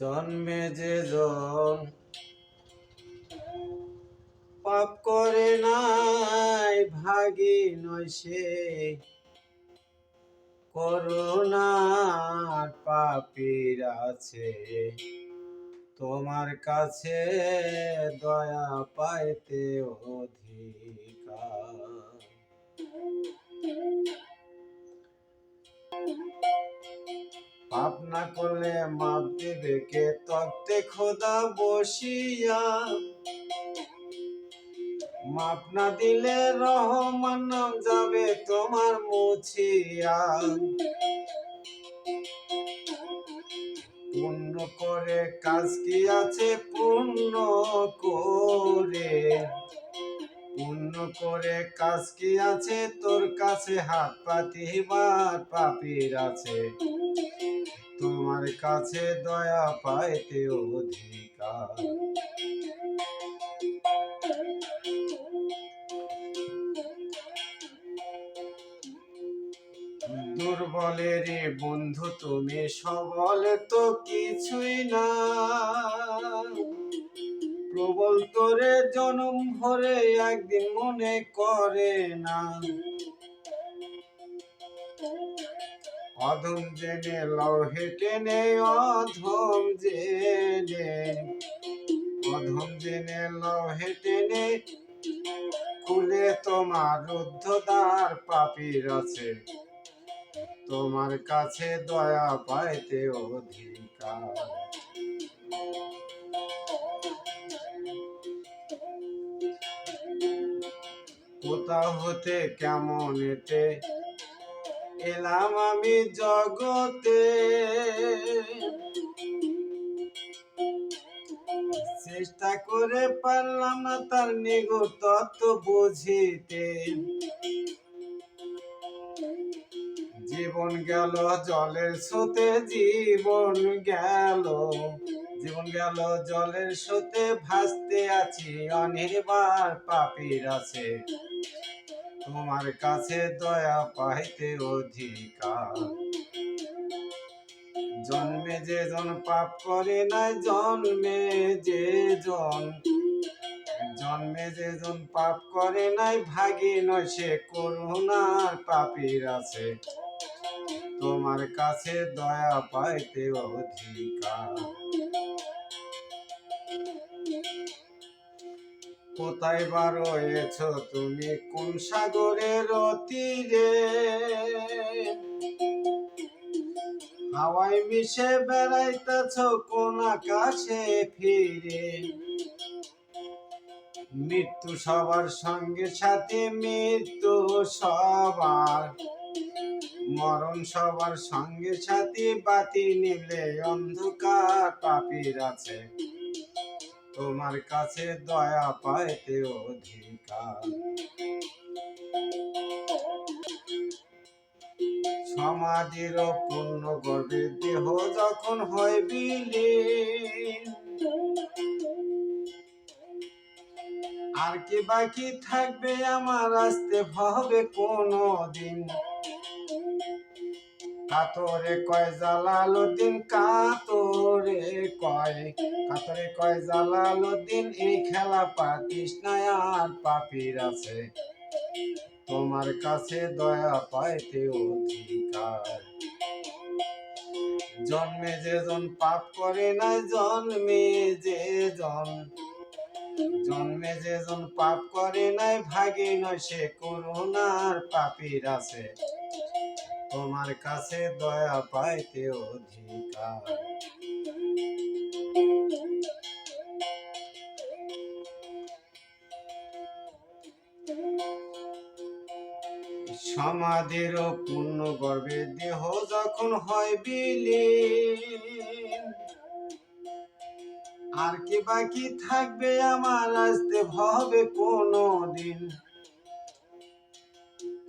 জন্মে যে জন পাপ করে নাই, ভাগি নয় সে। করুণার পাপির আছে। তোমার কাছে দয়া পাইতে অধিকার। পাপ না করলে মাপ দেবে কে? তত্ত্বে খোদা বসিয়া। মাপ না দিলে রহমান নাম যাবে তোমার মুছিয়া। পূর্ণ করে কাজ কি আছে? পূর্ণ করে কাজ কি আছে? তোর কাছে হাত পাতিবার পাপির আছে। তোমার কাছে দয়া পাইতে অধিকার। দুর্বলের বন্ধু তুমি সবল তো কিছুই না। তোরে জনম ভরে একদিন মনে করে না। অধম জেনে লও, হেঁটে নে, অধম জেনে। অধম জেনে লও, হেঁটে নে। খুলে তোমার রুদ্ধদ্বার পাপির আছে। তোমার কাছে দয়া পাইতে অধিকার। কোথা হতে কেমন এতে? এলাম আমি জগতে। চেষ্টা করে পারলাম না তার নিগূঢ় তত্ত্ব বুঝিতে। জীবন গেল, জলের স্রোতে জীবন গেল। জীবন গেল জলের স্রোতে, ভাসতে আছি অনির্বার পাপির আছে। তোমার কাছে দয়া পাইতে অধিকার। জন্মে যে জন পাপ করে না জন্মে যে জন। জন্মে যে জন পাপ করে নাই, ভাগি নয় সে করুণার পাপির আছে। তোমার কাছে দয়া পাইতে অধিকার। কোথায় বার হয়েছ তুমি কোন সাগরের তীরে? হাওয়ায় মিশে বেড়াইতেছ কোন আকাশে ফিরে? মৃত্যু সবার সঙ্গে সাথে মৃত্যু সবার। মরণ সবার সঙ্গে সাথে বাতি নিলে অন্ধকার পাপির আছে। তোমার কাছে দয়া পাইতে অধিকার। সমাধির পূর্ণ গর্বে দেহ যখন হয় বিলে, আর কি বাকি থাকবে আমার আসতে হবে কোনো দিন কাতরে কয় জালালো দিন কাতরে কয় কাতরে কয় জালালো দিন এই খেলা পাতিস না আর পাপির আছে। তোমার কাছে দয়া পাইতে অধিকার। জন্মে যে জন পাপ করে না জন্মে যে জন জন্মে যে জন পাপ করে নাই, ভাগে নয় সে করুণার পাপির আছে। তোমার কাছে দয়া পাইতে অধিকার। সমাধির পূর্ণ গর্বে দেহ যখন হয় বিলীন, আর কি বাকি থাকবে আমার আসতে হবে কোনো দিন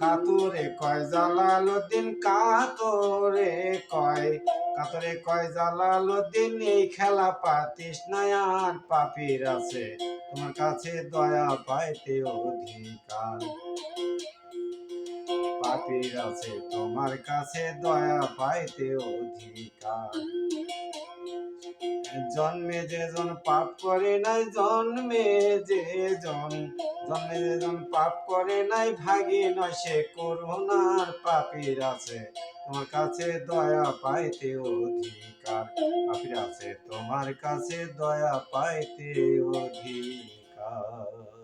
কাতরে কয় জালালুদ্দিন কাতরে কয় কাতরে কয় জালালুদ্দিন এই খেলা পাতিস না আর পাপির আছে। তোমার কাছে দয়া পাইতে অধিকার। পাপির আছে, তোমার কাছে দয়া পাইতে অধিকার। জন্মে যে জন পাপ করে নাই, জন্মে যে জন জন্মে যে জন পাপ করে নাই, ভাগি নয় সে করুণার পাপির আছে। তোমার কাছে দয়া পাইতে অধিকার। পাপির আছে, তোমার কাছে দয়া পাইতে অধিকার।